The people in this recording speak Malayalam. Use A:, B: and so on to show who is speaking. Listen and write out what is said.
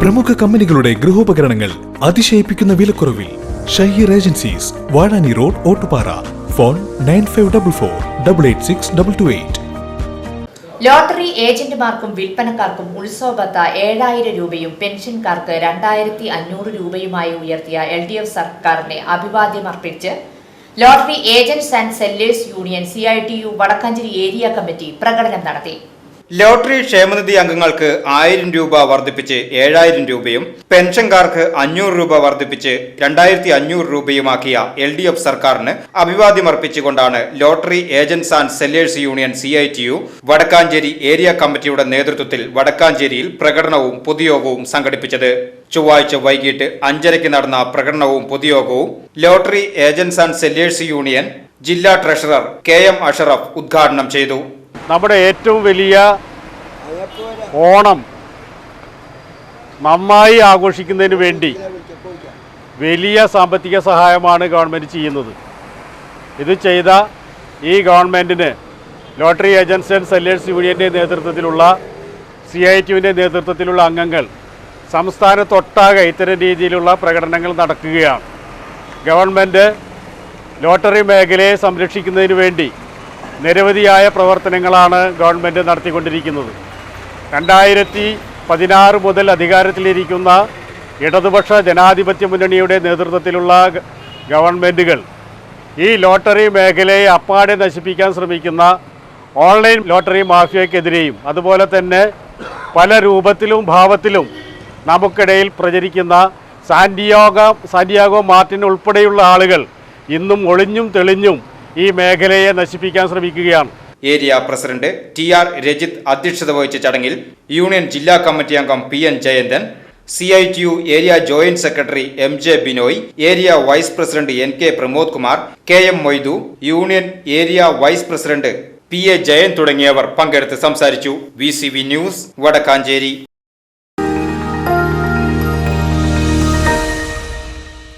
A: പ്രമുഖ കമ്പനികളുടെ ഗൃഹോപകരണങ്ങൾ അതിശയിപ്പിക്കുന്ന വിലക്കുറവിൽ Shaheer agencies Vazhani road Ottupara. Phone nine five double four double eight six double two eight.
B: Lottery ഏജന്റുമാർക്കും വിൽപ്പനക്കാർക്കും ഉത്സവബത്ത ഏഴായിരം രൂപയും പെൻഷൻകാർക്ക് രണ്ടായിരത്തി അഞ്ഞൂറ് രൂപയുമായി ഉയർത്തിയ എൽ ഡി എഫ് സർക്കാരിനെ അഭിവാദ്യമർപ്പിച്ച് lottery agents and sellers union C I T U Vadakkanchery area committee പ്രകടനം നടത്തി.
C: ലോട്ടറി ക്ഷേമനിധി അംഗങ്ങൾക്ക് ആയിരം രൂപ വർദ്ധിപ്പിച്ച് ഏഴായിരം രൂപയും പെൻഷൻകാർക്ക് അഞ്ഞൂറ് രൂപ വർദ്ധിപ്പിച്ച് രണ്ടായിരത്തി അഞ്ഞൂറ് രൂപയുമാക്കിയ എൽ ഡി എഫ് സർക്കാരിന് അഭിവാദ്യമർപ്പിച്ചുകൊണ്ടാണ് lottery agents and sellers union C I T U Vadakkanchery area കമ്മിറ്റിയുടെ നേതൃത്വത്തിൽ വടക്കാഞ്ചേരിയിൽ പ്രകടനവും പൊതുയോഗവും സംഘടിപ്പിച്ചത്. ചൊവ്വാഴ്ച വൈകിട്ട് അഞ്ചരയ്ക്ക് നടന്ന പ്രകടനവും പൊതുയോഗവും lottery agents and sellers union ജില്ലാ ട്രഷറർ കെ എം അഷറഫ് ഉദ്ഘാടനം ചെയ്തു.
D: നമ്മുടെ ഏറ്റവും വലിയ ഓണം നന്നായി ആഘോഷിക്കുന്നതിന് വേണ്ടി വലിയ സാമ്പത്തിക സഹായമാണ് ഗവൺമെന്റ് ചെയ്യുന്നത്. ഇത് ചെയ്ത ഈ ഗവൺമെന്റിന് ലോട്ടറി ഏജൻസി ആൻഡ് സെല്ലേഴ്സ് യൂണിയന്റെ നേതൃത്വത്തിലുള്ള സി ഐ ടിയുവിന്റെ നേതൃത്വത്തിലുള്ള അംഗങ്ങൾ സംസ്ഥാനത്തൊട്ടാകെ ഇത്തരം രീതിയിലുള്ള പ്രകടനങ്ങൾ നടക്കുകയാണ്. ഗവൺമെന്റ് ലോട്ടറി മേഖലയെ സംരക്ഷിക്കുന്നതിന് വേണ്ടി നിരവധിയായ പ്രവർത്തനങ്ങളാണ് ഗവൺമെന്റ് നടത്തിക്കൊണ്ടിരിക്കുന്നത്. രണ്ടായിരത്തി പതിനാറ് മുതൽ അധികാരത്തിലിരിക്കുന്ന ഇടതുപക്ഷ ജനാധിപത്യ മുന്നണിയുടെ നേതൃത്വത്തിലുള്ള ഗവൺമെന്റുകൾ ഈ ലോട്ടറി മേഖലയെ അപ്പാടെ നശിപ്പിക്കാൻ ശ്രമിക്കുന്ന ഓൺലൈൻ ലോട്ടറി മാഫിയക്കെതിരെയും അതുപോലെ തന്നെ പല രൂപത്തിലും ഭാവത്തിലും നമുക്കിടയിൽ പ്രചരിക്കുന്ന സാന്റിയോഗ സാന്റിയാഗോ മാർട്ടിൻ ഉൾപ്പെടെയുള്ള ആളുകൾ ഇന്നും ഒളിഞ്ഞും തെളിഞ്ഞും ഈ മേഖലയെ നശിപ്പിക്കാൻ ശ്രമിക്കുകയാണ്.
C: Area president T R Rajith അധ്യക്ഷത വഹിച്ച ചടങ്ങിൽ യൂണിയൻ ജില്ലാ കമ്മിറ്റി അംഗം P N Jayanthan C I T U area joint secretary M J Binoy area vice president N K Pramod Kumar K M Moidu union area vice president P A Jayan തുടങ്ങിയവർ പങ്കെടുത്ത് സംസാരിച്ചു. V news Vadakkanchery.